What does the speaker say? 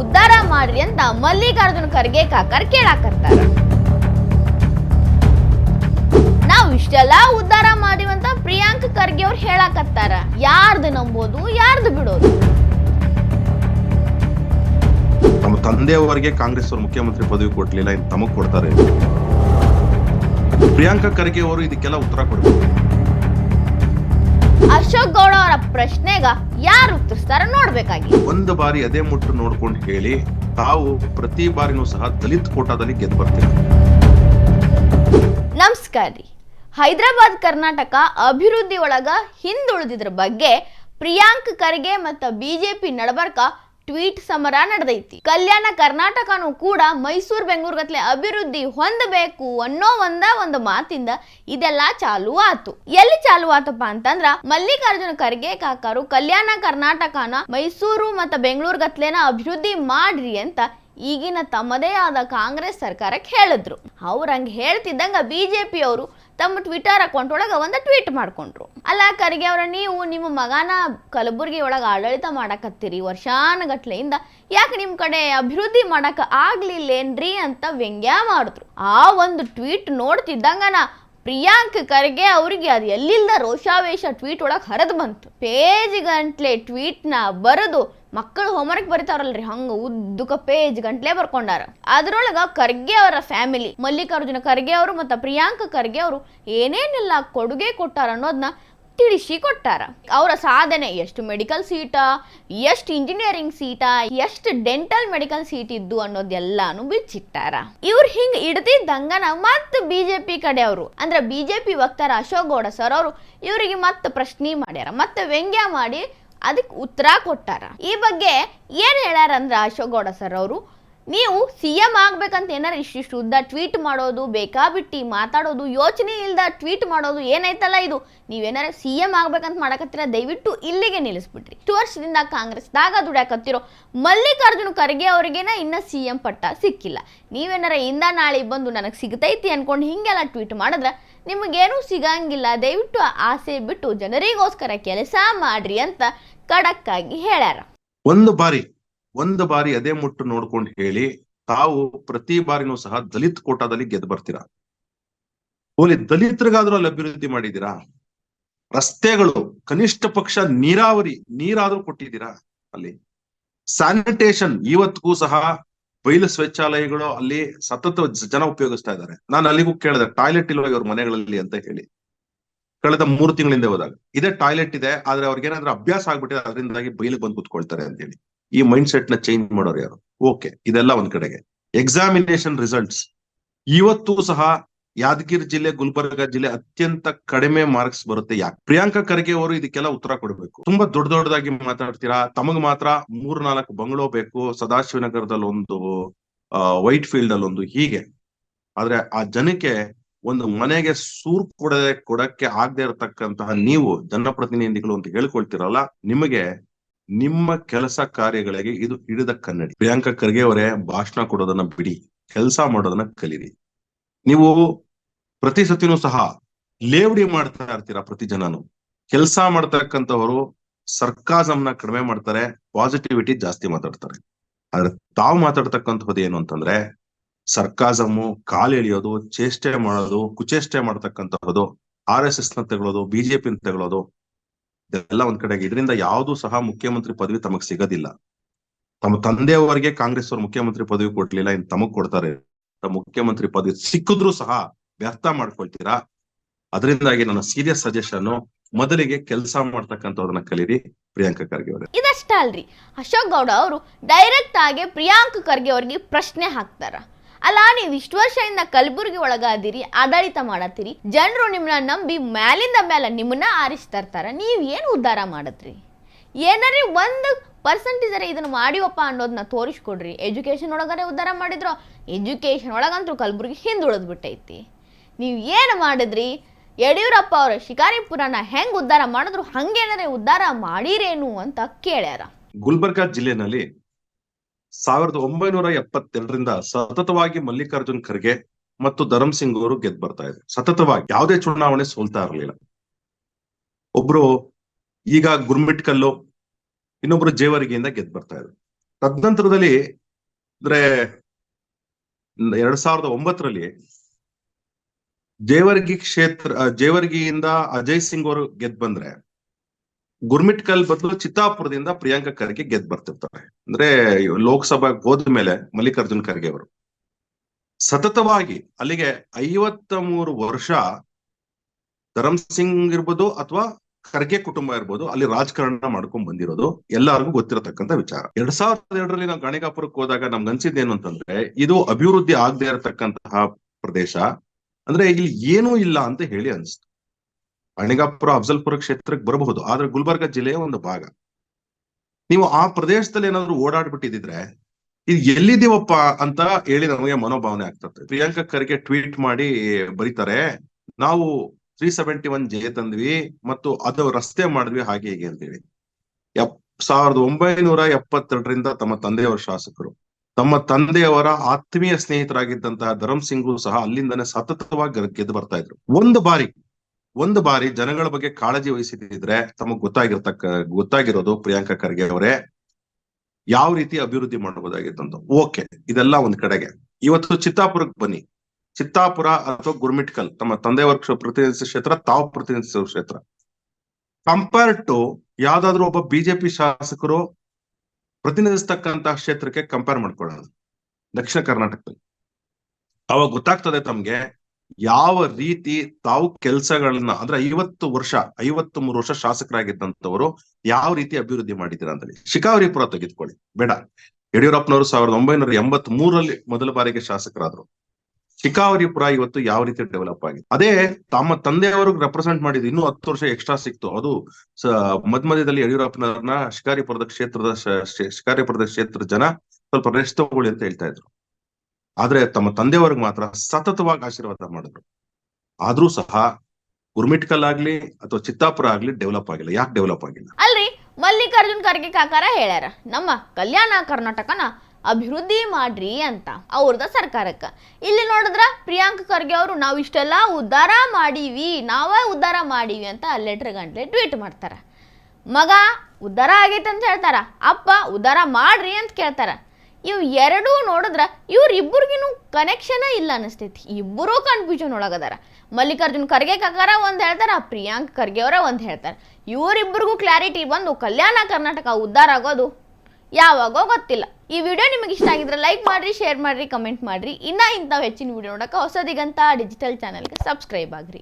ಉದ್ಧಾರ ಮಾಡ್ರಿ ಅಂತ ಮಲ್ಲಿಕಾರ್ಜುನ ಖರ್ಗೆ ಕಾಕರ್ ಕೇಳಾಕತ್ತಾರ. ನಾವ್ ಇಷ್ಟೆಲ್ಲ ಉದ್ಧಾರ ಮಾಡಿವಂತ ಪ್ರಿಯಾಂಕ್ ಖರ್ಗೆ ಅವ್ರು ಹೇಳಾಕತ್ತಾರ. ಯಾರ್ದು ನಂಬೋದು ಯಾರ್ದು ಬಿಡೋದು? ತಮ್ಮ ತಂದೆಯವರಿಗೆ ಕಾಂಗ್ರೆಸ್ ಅವರು ಮುಖ್ಯಮಂತ್ರಿ ಪದವಿ ಕೊಡ್ಲಿಲ್ಲ ಇನ್ನು ತಮಗ್ ಕೊಡ್ತಾರೆ. ಪ್ರಿಯಾಂಕಾ ಖರ್ಗೆ ಅವರು ಇದಕ್ಕೆಲ್ಲ ಉತ್ತರ ಕೊಡ್ಬೇಕು. ಅಶೋಕ್ ಗೌಡ ಅವರ ಪ್ರಶ್ನೆಗ ಯಾರು ಉತ್ತರಿಸ್ತಾರ ನೋಡ್ಬೇಕಾಗಿ. ಒಂದು ಬಾರಿ ಅದೇ ಮುಟ್ಟು ನೋಡ್ಕೊಂಡು ಹೇಳಿ ತಾವು ಪ್ರತಿ ಬಾರಿನೂ ಸಹ ದಲಿತ್ ಕೋಟಾದಲ್ಲಿ ಗೆದ್ದು ಬರ್ತೀವಿ ನಮಸ್ಕಾರ ರೀ. ಹೈದರಾಬಾದ್ ಕರ್ನಾಟಕ ಅಭಿವೃದ್ಧಿ ಒಳಗ ಹಿಂದುಳಿದಿದ್ರ ಬಗ್ಗೆ ಪ್ರಿಯಾಂಕ್ ಖರ್ಗೆ ಮತ್ತ ಬಿಜೆಪಿ ನಡಬರ್ಕ ಟ್ವೀಟ್ ಸಮರ ನಡೆದೈತಿ. ಕಲ್ಯಾಣ ಕರ್ನಾಟಕನೂ ಕೂಡ ಮೈಸೂರು ಬೆಂಗಳೂರು ಗತ್ಲೆ ಅಭಿವೃದ್ಧಿ ಹೊಂದಬೇಕು ಅನ್ನೋ ಒಂದ ಒಂದು ಮಾತಿಂದ ಇದೆಲ್ಲ ಚಾಲು ಆತು. ಎಲ್ಲಿ ಚಾಲು ಆತಪ್ಪ ಅಂತಂದ್ರ ಮಲ್ಲಿಕಾರ್ಜುನ ಖರ್ಗೆ ಕಾಕಾರು ಕಲ್ಯಾಣ ಕರ್ನಾಟಕನ ಮೈಸೂರು ಮತ್ತ ಬೆಂಗಳೂರು ಗತ್ಲೆನ ಅಭಿವೃದ್ಧಿ ಮಾಡ್ರಿ ಅಂತ ಈಗಿನ ತಮ್ಮದೇ ಆದ ಕಾಂಗ್ರೆಸ್ ಸರ್ಕಾರಕ್ಕೆ ಹೇಳಿದ್ರು. ಅವ್ರ ಹಂಗೆ ಹೇಳ್ತಿದ್ದಂಗ ಬಿಜೆಪಿ ಅವರು ತಮ್ಮ ಟ್ವಿಟರ್ ಅಕೌಂಟ್ ಒಳಗೆ ಒಂದು ಟ್ವೀಟ್ ಮಾಡ್ಕೊಂಡ್ರು. ಅಲ್ಲ ಖರ್ಗೆ ಅವರ, ನೀವು ನಿಮ್ಮ ಮಗನ ಕಲಬುರಗಿ ಒಳಗೆ ಆಡಳಿತ ಮಾಡಕತ್ತೀರಿ. ವರ್ಷಾನುಗಟ್ಲೆಯಿಂದ ಯಾಕೆ ನಿಮ್ಮ ಕಡೆ ಅಭಿವೃದ್ಧಿ ಮಾಡಕ್ಕೆ ಆಗ್ಲಿಲ್ಲೇನ್ರಿ? ಅಂತ ವ್ಯಂಗ್ಯ ಮಾಡಿದ್ರು. ಆ ಒಂದು ಟ್ವೀಟ್ ನೋಡ್ತಿದ್ದಂಗನ ಪ್ರಿಯಾಂಕ್ ಖರ್ಗೆ ಅವರಿಗೆ ಅದು ಎಲ್ಲಿಲ್ಲದ ರೋಷಾವೇಶ ಟ್ವೀಟ್ ಒಳಗೆ ಹರಿದು ಬಂತು. ಪೇಜ್ ಗಂಟ್ಲೆ ಟ್ವೀಟ್ನ ಬರೆದು ಮಕ್ಕಳು ಹೋಮ್ವರ್ಕ್ ಬರೀತಾರಲ್ರಿ ಹಂಗ ಉದ್ದಕ ಪೇಜ್ ಗಂಟ್ಲೆ ಬರ್ಕೊಂಡಾರ. ಅದ್ರೊಳಗ ಖರ್ಗೆ ಅವರ ಫ್ಯಾಮಿಲಿ ಮಲ್ಲಿಕಾರ್ಜುನ ಖರ್ಗೆ ಅವರು ಮತ್ತು ಪ್ರಿಯಾಂಕ ಖರ್ಗೆ ಅವರು ಏನೇನೆಲ್ಲ ಕೊಡುಗೆ ಕೊಟ್ಟಾರ ಅನ್ನೋದನ್ನ ತಿಳಿಸಿ ಕೊಟ್ಟಾರ. ಅವರ ಸಾಧನೆ, ಎಷ್ಟು ಮೆಡಿಕಲ್ ಸೀಟ ಎಷ್ಟು ಇಂಜಿನಿಯರಿಂಗ್ ಸೀಟ ಎಷ್ಟು ಡೆಂಟಲ್ ಮೆಡಿಕಲ್ ಸೀಟ್ ಇದ್ದು ಅನ್ನೋದೆಲ್ಲಾನು ಬಿಚ್ಚಿಟ್ಟಾರ. ಇವ್ರು ಹಿಂಗ್ ಹಿಡ್ದಿದ್ದಂಗನ ಮತ್ತ ಬಿಜೆಪಿ ಕಡೆಯವರು ಅಂದ್ರೆ ಬಿಜೆಪಿ ವಕ್ತಾರ ಅಶೋಕ್ ಗೌಡ ಸರ್ ಅವರು, ಇವರಿಗೆ ಮತ್ತೆ ಪ್ರಶ್ನೆ ಮಾಡ್ಯಾರ. ಮತ್ತೆ ವ್ಯಂಗ್ಯ ಮಾಡಿ ಅದಕ್ಕೆ ಉತ್ತರ ಕೊಟ್ಟಾರ. ಈ ಬಗ್ಗೆ ಏನು ಅಶೋಕ್ ಗೌಡ ಸರ್ ಅವರು? ನೀವು ಸಿ ಎಂ ಆಗ್ಬೇಕಂತ ಏನಾರ ಇಷ್ಟಿಷ್ಟು ಉದ್ದ ಟ್ವೀಟ್ ಮಾಡೋದು, ಬೇಕಾಬಿಟ್ಟಿ ಮಾತಾಡೋದು, ಯೋಚನೆ ಇಲ್ದ ಟ್ವೀಟ್ ಮಾಡೋದು ಏನೈತಲ್ಲ ಇದು? ನೀವೇನಾರ ಸಿ ಎಂ ಆಗ್ಬೇಕಂತ ಮಾಡಕತ್ತೀರ? ದಯವಿಟ್ಟು ಇಲ್ಲಿಗೆ ನಿಲ್ಲಿಸ್ಬಿಟ್ರಿ ಇಷ್ಟು ವರ್ಷದಿಂದ ಕಾಂಗ್ರೆಸ್ದಾಗ ದುಡ್ಯಾಕತ್ತಿರೋ? ಮಲ್ಲಿಕಾರ್ಜುನ ಖರ್ಗೆ ಅವ್ರಿಗೇನ ಇನ್ನ ಸಿ ಎಂ ಪಟ್ಟ ಸಿಕ್ಕಿಲ್ಲ. ನೀವೇನಾರ ಇಂದ ನಾಳೆ ಬಂದು ನನಗೆ ಸಿಗ್ತೈತಿ ಅನ್ಕೊಂಡು ಹೀಗೆಲ್ಲ ಟ್ವೀಟ್ ಮಾಡಿದ್ರೆ ನಿಮಗೇನೂ ಸಿಗಂಗಿಲ್ಲ. ದಯವಿಟ್ಟು ಆಸೆ ಬಿಟ್ಟು ಜನರಿಗೋಸ್ಕರ ಕೆಲಸ ಮಾಡ್ರಿ ಅಂತ ಖಡಕ್ಕಾಗಿ ಹೇಳ್ಯಾರ. ಒಂದು ಬಾರಿ ಒಂದು ಬಾರಿ ಅದೇ ಮುಟ್ಟು ನೋಡ್ಕೊಂಡು ಹೇಳಿ, ತಾವು ಪ್ರತಿ ಬಾರಿನೂ ಸಹ ದಲಿತ್ ಕೋಟಾದಲ್ಲಿ ಗೆದ್ದು ಬರ್ತೀರಾ? ಓಲಿ ದಲಿತರಿಗಾದ್ರೂ ಅಲ್ಲಿ ಅಭಿವೃದ್ಧಿ ಮಾಡಿದ್ದೀರಾ? ರಸ್ತೆಗಳು, ಕನಿಷ್ಠ ಪಕ್ಷ ನೀರಾವರಿ, ನೀರಾದ್ರೂ ಕೊಟ್ಟಿದ್ದೀರಾ ಅಲ್ಲಿ? ಸ್ಯಾನಿಟೇಷನ್, ಇವತ್ತಿಗೂ ಸಹ ಬಯಲು ಶೌಚಾಲಯಗಳು ಅಲ್ಲಿ ಸತತ ಜನ ಉಪಯೋಗಿಸ್ತಾ ಇದ್ದಾರೆ. ನಾನು ಅಲ್ಲಿಗೂ ಕೇಳಿದೆ, ಟಾಯ್ಲೆಟ್ ಇಲ್ಲ ಇವ್ರ ಮನೆಗಳಲ್ಲಿ ಅಂತ ಹೇಳಿ. ಕಳೆದ ಮೂರು ತಿಂಗಳಿಂದ ಹೋದಾಗ. ಇದೇ ಟಾಯ್ಲೆಟ್ ಇದೆ, ಆದ್ರೆ ಅವ್ರಿಗೆ ಏನಾದ್ರೂ ಅಭ್ಯಾಸ ಆಗ್ಬಿಟ್ಟಿದೆ, ಅದರಿಂದಾಗಿ ಬೈಲಿಗೆ ಬಂದು ಕುತ್ಕೊಳ್ತಾರೆ ಅಂತ ಹೇಳಿ ಈ ಮೈಂಡ್ ಸೆಟ್ನ ಚೇಂಜ್ ಮಾಡೋರು ಯಾರು? ಓಕೆ, ಇದೆಲ್ಲ ಒಂದ್ ಕಡೆಗೆ. ಎಕ್ಸಾಮಿನೇಷನ್ ರಿಸಲ್ಟ್ಸ್ ಇವತ್ತು ಸಹ ಯಾದಗಿರಿ ಜಿಲ್ಲೆ, ಗುಲ್ಬರ್ಗ ಜಿಲ್ಲೆ ಅತ್ಯಂತ ಕಡಿಮೆ ಮಾರ್ಕ್ಸ್ ಬರುತ್ತೆ ಯಾಕೆ? ಪ್ರಿಯಾಂಕಾ ಖರ್ಗೆ ಅವರು ಇದಕ್ಕೆಲ್ಲ ಉತ್ತರ ಕೊಡಬೇಕು. ತುಂಬಾ ದೊಡ್ಡ ದೊಡ್ಡದಾಗಿ ಮಾತಾಡ್ತೀರಾ? ತಮಗ್ ಮಾತ್ರ ಮೂರ್ ನಾಲ್ಕು ಬಂಗ್ಲೋ ಬೇಕು ಸದಾಶಿವನಗರದಲ್ಲಿ ಒಂದು ವೈಟ್ ಫೀಲ್ಡ್ ಅಲ್ಲಿ ಒಂದು ಹೀಗೆ. ಆದ್ರೆ ಆ ಜನಕ್ಕೆ ಒಂದು ಮನೆಗೆ ಸೂರ್ ಕೊಡದೆ ಕೊಡಕ್ಕೆ ಆಗದೆ ಇರತಕ್ಕಂತಹ ನೀವು ಜನಪ್ರತಿನಿಧಿಗಳು ಅಂತ ಹೇಳ್ಕೊಳ್ತಿರಲ್ಲ, ನಿಮಗೆ ನಿಮ್ಮ ಕೆಲಸ ಕಾರ್ಯಗಳಿಗೆ ಇದು ಹಿಡಿದ ಕನ್ನಡಿ. ಪ್ರಿಯಾಂಕಾ ಖರ್ಗೆ ಅವರೇ, ಭಾಷಣ ಕೊಡೋದನ್ನ ಬಿಡಿ, ಕೆಲಸ ಮಾಡೋದನ್ನ ಕಲೀರಿ. ನೀವು ಪ್ರತಿ ಸತಿನೂ ಸಹ ಲೇವಡಿ ಮಾಡ್ತಾ ಇರ್ತೀರಾ ಪ್ರತಿ ಜನನು? ಕೆಲಸ ಮಾಡ್ತಕ್ಕಂಥವರು ಸರ್ಕಾಸಮ್ನ ಕಡಿಮೆ ಮಾಡ್ತಾರೆ, ಪಾಸಿಟಿವಿಟಿ ಜಾಸ್ತಿ ಮಾತಾಡ್ತಾರೆ. ಆದ್ರೆ ತಾವು ಮಾತಾಡ್ತಕ್ಕಂಥದ್ದು ಏನು ಅಂತಂದ್ರೆ ಸರ್ಕಾಸಮು ಕಾಲೆಳೆಯೋದು ಚೇಷ್ಟೆ ಮಾಡೋದು, ಕುಚೇಷ್ಟೆ ಮಾಡ್ತಕ್ಕಂತಹದ್ದು, ಆರ್ ಎಸ್ ಎಸ್ನ ತಗೊಳ್ಳೋದು ಬಿಜೆಪಿ ತಗೊಳ್ಳೋದು ಇದೆಲ್ಲ ಒಂದ್ ಕಡೆಗೆ. ಇದರಿಂದ ಯಾವ್ದು ಸಹ ಮುಖ್ಯಮಂತ್ರಿ ಪದವಿ ತಮಗ್ ಸಿಗೋದಿಲ್ಲ. ತಮ್ಮ ತಂದೆಯವರಿಗೆ ಕಾಂಗ್ರೆಸ್ ಅವರು ಮುಖ್ಯಮಂತ್ರಿ ಪದವಿ ಕೊಡ್ಲಿಲ್ಲ, ಇನ್ ತಮಗ್ ಕೊಡ್ತಾರೆ. ತಮ್ಮ ಮುಖ್ಯಮಂತ್ರಿ ಪದವಿ ಸಿಕ್ಕಿದ್ರು ಸಹ ವ್ಯರ್ಥ ಮಾಡ್ಕೊಳ್ತೀರಾ? ಅದರಿಂದಾಗಿ ನನ್ನ ಸೀರಿಯಸ್ ಸಜೆಷನ್ ಮೊದಲಿಗೆ ಕೆಲಸ ಮಾಡ್ತಕ್ಕಂಥವ್ರನ್ನ ಕಲೀರಿ ಪ್ರಿಯಾಂಕಾ ಖರ್ಗೆ ಅವರೇ. ಇದಷ್ಟ ಅಲ್ರಿ ಅಶೋಕ್ ಗೌಡ ಅವರು ಡೈರೆಕ್ಟ್ ಆಗಿ ಪ್ರಿಯಾಂಕ ಖರ್ಗೆ ಅವ್ರಿಗೆ ಪ್ರಶ್ನೆ ಹಾಕ್ತಾರ. ಅಲ್ಲ, ನೀವು ಇಷ್ಟು ವರ್ಷದಿಂದ ಕಲಬುರಗಿ ಒಳಗ ಅದೀರಿ ಆಡಳಿತ ಮಾಡತ್ತೀರಿ, ಜನರು ನಿಮ್ಮನ್ನ ನಂಬಿ ಮ್ಯಾಲಿಂದ ಮೇಲೆ ನಿಮ್ಮನ್ನ ಆರಿಸ್ತಾ ನೀವು ಏನು ಉದ್ಧಾರ ಮಾಡತ್ರಿ? ಏನಾರಿ ಒಂದು ಪರ್ಸೆಂಟೇಜ್ ಇದನ್ನ ಮಾಡಿವಪ್ಪ ಅನ್ನೋದನ್ನ ತೋರಿಸ್ಕೊಡ್ರಿ. ಎಜುಕೇಶನ್ ಒಳಗನೆ ಉದ್ಧಾರ ಮಾಡಿದ್ರು ಎಜುಕೇಶನ್ ಒಳಗಂತೂ ಕಲಬುರಗಿ ಹಿಂದುಳಿದ್ ಬಿಟ್ಟೈತಿ. ನೀವು ಏನು ಮಾಡಿದ್ರಿ? ಯಡಿಯೂರಪ್ಪ ಅವರ ಶಿಕಾರಿಪುರನ ಹೆಂಗ್ ಉದ್ಧಾರ ಮಾಡಿದ್ರು ಹಂಗೇನಾರೆ ಉದ್ಧಾರ ಮಾಡಿರೇನು ಅಂತ ಕೇಳ್ಯಾರ. ಗುಲ್ಬರ್ಗಾ ಜಿಲ್ಲೆನಲ್ಲಿ ಸಾವಿರದ ಒಂಬೈನೂರ ಎಪ್ಪತ್ತೆರಡರಿಂದ ಸತತವಾಗಿ ಮಲ್ಲಿಕಾರ್ಜುನ್ ಖರ್ಗೆ ಮತ್ತು ಧರಮ್ ಸಿಂಗ್ ಅವರು ಗೆದ್ದು ಬರ್ತಾ ಇದೆ. ಸತತವಾಗಿ ಯಾವುದೇ ಚುನಾವಣೆ ಸೋಲ್ತಾ ಇರಲಿಲ್ಲ. ಒಬ್ರು ಈಗ ಗುರ್ಮಿಟ್ಕಲ್ಲು ಇನ್ನೊಬ್ರು ಜೇವರಿಗೆಯಿಂದ ಗೆದ್ದು ಬರ್ತಾ ಇದ್ರು. ತದನಂತರದಲ್ಲಿ ಅಂದ್ರೆ ಎರಡ್ ಸಾವಿರದ ಒಂಬತ್ತರಲ್ಲಿ ಜೇವರ್ಗಿ ಕ್ಷೇತ್ರ, ಜೇವರ್ಗಿಯಿಂದ ಅಜಯ್ ಸಿಂಗ್ ಅವರು ಗೆದ್ ಬಂದ್ರೆ ಗುರ್ಮಿಟ್ಕಲ್ ಬದಲು ಚಿತ್ತಾಪುರದಿಂದ ಪ್ರಿಯಾಂಕಾ ಖರ್ಗೆ ಗೆದ್ದು ಬರ್ತಿರ್ತಾರೆ. ಅಂದ್ರೆ ಲೋಕಸಭಾ ಹೋದ ಮೇಲೆ ಮಲ್ಲಿಕಾರ್ಜುನ್ ಖರ್ಗೆ ಅವರು. ಸತತವಾಗಿ ಅಲ್ಲಿಗೆ ಐವತ್ತ ಮೂರು ವರ್ಷ ಧರಮ್ ಸಿಂಗ್ ಇರ್ಬೋದು ಅಥವಾ ಖರ್ಗೆ ಕುಟುಂಬ ಇರ್ಬೋದು, ಅಲ್ಲಿ ರಾಜಕಾರಣ ಮಾಡ್ಕೊಂಡ್ ಬಂದಿರೋದು ಎಲ್ಲರಿಗೂ ಗೊತ್ತಿರತಕ್ಕಂತ ವಿಚಾರ. ಎರಡ್ ಸಾವಿರದ ಎರಡರಲ್ಲಿ ನಾವು ಗಾಣಿಗಾಪುರಕ್ಕೆ ಹೋದಾಗ ನಮ್ಗೆ ಅನ್ಸಿದ್ದೇನು ಅಂತಂದ್ರೆ, ಇದು ಅಭಿವೃದ್ಧಿ ಆಗದೆ ಇರತಕ್ಕಂತಹ ಪ್ರದೇಶ. ಅಂದ್ರೆ ಇಲ್ಲಿ ಏನೂ ಇಲ್ಲ ಅಂತ ಹೇಳಿ ಅನ್ಸ್ತು. ಅಣಿಗಾಪುರ, ಅಫ್ಜಲ್ಪುರ ಕ್ಷೇತ್ರಕ್ಕೆ ಬರಬಹುದು. ಆದ್ರೆ ಗುಲ್ಬರ್ಗ ಜಿಲ್ಲೆಯ ಒಂದು ಭಾಗ. ನೀವು ಆ ಪ್ರದೇಶದಲ್ಲಿ ಏನಾದ್ರು ಓಡಾಡ್ಬಿಟ್ಟಿದ್ರೆ ಇದು ಎಲ್ಲಿದ್ದೀವಪ್ಪ ಅಂತ ಹೇಳಿ ನಮಗೆ ಮನೋಭಾವನೆ ಆಗ್ತದೆ. ಪ್ರಿಯಾಂಕ ಖರ್ಗೆ ಟ್ವೀಟ್ ಮಾಡಿ ಬರೀತಾರೆ, ನಾವು ತ್ರೀ ಸೆವೆಂಟಿ ಒನ್ ಜೆ ತಂದ್ವಿ ಮತ್ತು ಅದು ರಸ್ತೆ ಮಾಡಿದ್ವಿ ಹಾಗೆ ಹೀಗೆ ಅಂತೇಳಿ. ಎಪ್, ಸಾವಿರದ ಒಂಬೈನೂರ ಎಪ್ಪತ್ತೆರಡರಿಂದ ತಮ್ಮ ತಂದೆಯವರ ಶಾಸಕರು. ತಮ್ಮ ತಂದೆಯವರ ಆತ್ಮೀಯ ಸ್ನೇಹಿತರಾಗಿದ್ದಂತಹ ಧರಮ್ ಸಿಂಗು ಸಹ ಅಲ್ಲಿಂದನೇ ಸತತವಾಗಿ ಗೆದ್- ಗೆದ್ದು ಬರ್ತಾ ಇದ್ರು. ಒಂದು ಬಾರಿ ಒಂದು ಬಾರಿ ಜನಗಳ ಬಗ್ಗೆ ಕಾಳಜಿ ವಹಿಸಿದ್ರೆ ತಮಗ್ ಗೊತ್ತಾಗಿರ್ತಕ್ಕ, ಗೊತ್ತಾಗಿರೋದು ಪ್ರಿಯಾಂಕಾ ಖರ್ಗೆ ಅವರೇ. ಯಾವ ರೀತಿ ಅಭಿವೃದ್ಧಿ ಅಂತ ಓಕೆ, ಇದೆಲ್ಲ ಒಂದ್ ಕಡೆಗೆ. ಇವತ್ತು ಚಿತ್ತಾಪುರಕ್ಕೆ ಬನ್ನಿ. ಚಿತ್ತಾಪುರ ಅಥವಾ ಗುರ್ಮಿಟ್ಕಲ್, ತಮ್ಮ ತಂದೆ ಕ್ಷ- ಪ್ರತಿನಿಧಿಸಿದ ಕ್ಷೇತ್ರ, ತಾವು ಪ್ರತಿನಿಧಿಸಿದ ಕ್ಷೇತ್ರ. ಕಂಪೇರ್ ಟು ಯಾವ್ದಾದ್ರು ಒಬ್ಬ ಬಿಜೆಪಿ ಶಾಸಕರು ಪ್ರತಿನಿಧಿಸ್ತಕ್ಕಂತ ಕ್ಷೇತ್ರಕ್ಕೆ ಕಂಪೇರ್ ಮಾಡ್ಕೊಳ್ಳೋಣ ದಕ್ಷಿಣ ಕರ್ನಾಟಕದಲ್ಲಿ. ಅವಾಗ ಗೊತ್ತಾಗ್ತದೆ ತಮ್ಗೆ ಯಾವ ರೀತಿ ತಾವು ಕೆಲಸಗಳನ್ನ, ಅಂದ್ರೆ ಐವತ್ತು ವರ್ಷ ಐವತ್ತು ಮೂರು ವರ್ಷ ಶಾಸಕರಾಗಿದ್ದಂತವರು ಯಾವ ರೀತಿ ಅಭಿವೃದ್ಧಿ ಮಾಡಿದ್ದೀರಾ ಅಂತ ಹೇಳಿ ಶಿಕಾವರಿಪುರ ತೆಗೆದುಕೊಳ್ಳಿ. ಬೇಡ. ಯಡಿಯೂರಪ್ಪನವರು ಸಾವಿರದ ಒಂಬೈನೂರ ಎಂಬತ್ ಮೂರರಲ್ಲಿ ಮೊದಲ ಬಾರಿಗೆ ಶಾಸಕರಾದ್ರು. ಶಿಕಾವರಿಪುರ ಇವತ್ತು ಯಾವ ರೀತಿ ಡೆವಲಪ್ ಆಗಿದೆ. ಅದೇ ತಮ್ಮ ತಂದೆಯವರು ರೆಪ್ರೆಸೆಂಟ್ ಮಾಡಿದ್ರು ಇನ್ನೂ ಹತ್ತು ವರ್ಷ ಎಕ್ಸ್ಟ್ರಾ ಸಿಕ್ತು. ಅದು ಮಧ್ಯ ಮಧ್ಯದಲ್ಲಿ ಯಡಿಯೂರಪ್ಪನವ್ರನ್ನ ಶಿಕಾರಿಪುರದ ಕ್ಷೇತ್ರದ ಶಿಕಾರಿಪುರದ ಕ್ಷೇತ್ರದ ಜನ ಸ್ವಲ್ಪ ರೆಸ್ಟ್ ತಗೊಳ್ಳಿ ಅಂತ ಹೇಳ್ತಾ ಇದ್ರು. ಆದ್ರೆ ತಮ್ಮ ತಂದೆಯವ್ರಿಗೆ ಮಾತ್ರ ಸತತವಾಗಿ ಆಶೀರ್ವಾದ ಮಾಡಿದ್ರು. ಆದ್ರೂ ಸಹ ಗುರ್ಮಿಟ್ಕಲ್ ಆಗ್ಲಿ ಅಥವಾ ಚಿತ್ತಾಪುರ ಆಗ್ಲಿ ಡೆವಲಪ್ ಆಗಿಲ್ಲ. ಯಾಕೆ ಡೆವಲಪ್ ಆಗಿಲ್ಲ? ಅಲ್ರಿ, ಮಲ್ಲಿಕಾರ್ಜುನ್ ಖರ್ಗೆ ಕಾಕಾರ ಹೇಳ್ಯಾರ, ನಮ್ಮ ಕಲ್ಯಾಣ ಕರ್ನಾಟಕನ ಅಭಿವೃದ್ಧಿ ಮಾಡ್ರಿ ಅಂತ, ಅವ್ರದ ಸರ್ಕಾರಕ್ಕ. ಇಲ್ಲಿ ನೋಡಿದ್ರ ಪ್ರಿಯಾಂಕ್ ಖರ್ಗೆ ಅವರು, ನಾವು ಇಷ್ಟೆಲ್ಲ ಉದ್ಧಾರ ಮಾಡೀವಿ, ನಾವೇ ಉದ್ಧಾರ ಮಾಡೀವಿ ಅಂತ ಲೆಟರ್ ಗಂಟ್ಲೆ ಟ್ವೀಟ್ ಮಾಡ್ತಾರ. ಮಗ, ಉದ್ಧಾರ ಆಗೈತೆ ಅಂತ ಹೇಳ್ತಾರ, ಅಪ್ಪ ಉದ್ಧಾರ ಮಾಡ್ರಿ ಅಂತ ಕೇಳ್ತಾರ. ಇವು ಎರಡೂ ನೋಡಿದ್ರ ಇವ್ರಿಬ್ಬರಿಗಿನೂ ಕನೆಕ್ಷನೇ ಇಲ್ಲ ಅನಿಸ್ತೈತಿ. ಇಬ್ಬರೂ ಕನ್ಫ್ಯೂಷನ್ ಒಳಗದಾರ. ಮಲ್ಲಿಕಾರ್ಜುನ್ ಖರ್ಗೆ ಕಾಕಾರ ಒಂದು ಹೇಳ್ತಾರೆ, ಪ್ರಿಯಾಂಕ್ ಖರ್ಗೆ ಅವರ ಒಂದು ಹೇಳ್ತಾರೆ. ಇವರಿಬ್ಬರಿಗೂ ಕ್ಲಾರಿಟಿ ಬಂದು ಕಲ್ಯಾಣ ಕರ್ನಾಟಕ ಉದ್ಧಾರ ಆಗೋದು ಯಾವಾಗೋ ಗೊತ್ತಿಲ್ಲ. ಈ ವಿಡಿಯೋ ನಿಮಗೆ ಇಷ್ಟ ಆಗಿದ್ರೆ ಲೈಕ್ ಮಾಡಿರಿ ಶೇರ್ ಮಾಡ್ರಿ ಕಮೆಂಟ್ ಮಾಡ್ರಿ. ಇನ್ನ ಇಂಥವು ಹೆಚ್ಚಿನ ವಿಡಿಯೋ ನೋಡೋಕೆ ಹೊಸದಿಗಂತ ಡಿಜಿಟಲ್ ಚಾನಲ್ಗೆ ಸಬ್ಸ್ಕ್ರೈಬ್ ಆಗ್ರಿ.